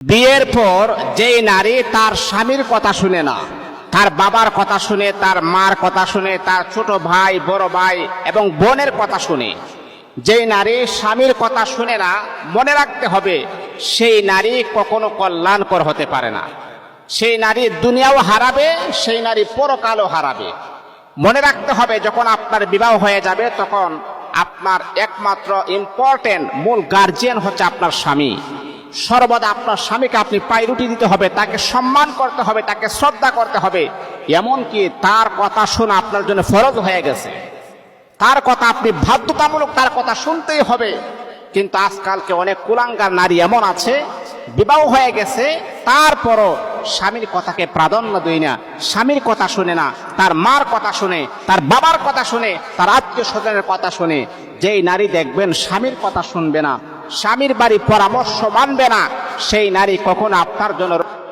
বিয়ের পর যেই নারী তার স্বামীর কথা শুনে না, তার বাবার কথা শুনে, তার মার কথা শুনে, তার ছোট ভাই, বড় ভাই এবং বোনের কথা শুনে, যেই নারী স্বামীর কথা শুনে না, মনে রাখতে হবে সেই নারী কখনো কল্যাণকর হতে পারে না। সেই নারী দুনিয়াও হারাবে, সেই নারী পরকালও হারাবে। মনে রাখতে হবে, যখন আপনার বিবাহ হয়ে যাবে, তখন আপনার একমাত্র ইম্পর্টেন্ট মূল গার্জিয়ান হচ্ছে আপনার স্বামী। সর্বদা আপনার স্বামীকে আপনি পাইরুটি দিতে হবে, তাকে সম্মান করতে হবে, তাকে শ্রদ্ধা করতে হবে। এমনকি তার কথা শোনা আপনার জন্য ফরজ হয়ে গেছে। তার কথা আপনি বাধ্যতামূলক তার কথা শুনতেই হবে। কিন্তু আজকালকে অনেক কুলাঙ্গার নারী এমন আছে, বিবাহ হয়ে গেছে, তারপরও স্বামীর কথাকে প্রাধান্য দেয় না, স্বামীর কথা শুনে না, তার মার কথা শুনে, তার বাবার কথা শুনে, তার আত্মীয় স্বজনের কথা শুনে। যেই নারী দেখবেন স্বামীর কথা শুনবে না স্বামীর বাড়ি পরামর্শ মানবে না। সেই নারী কখনো আপনার জন্য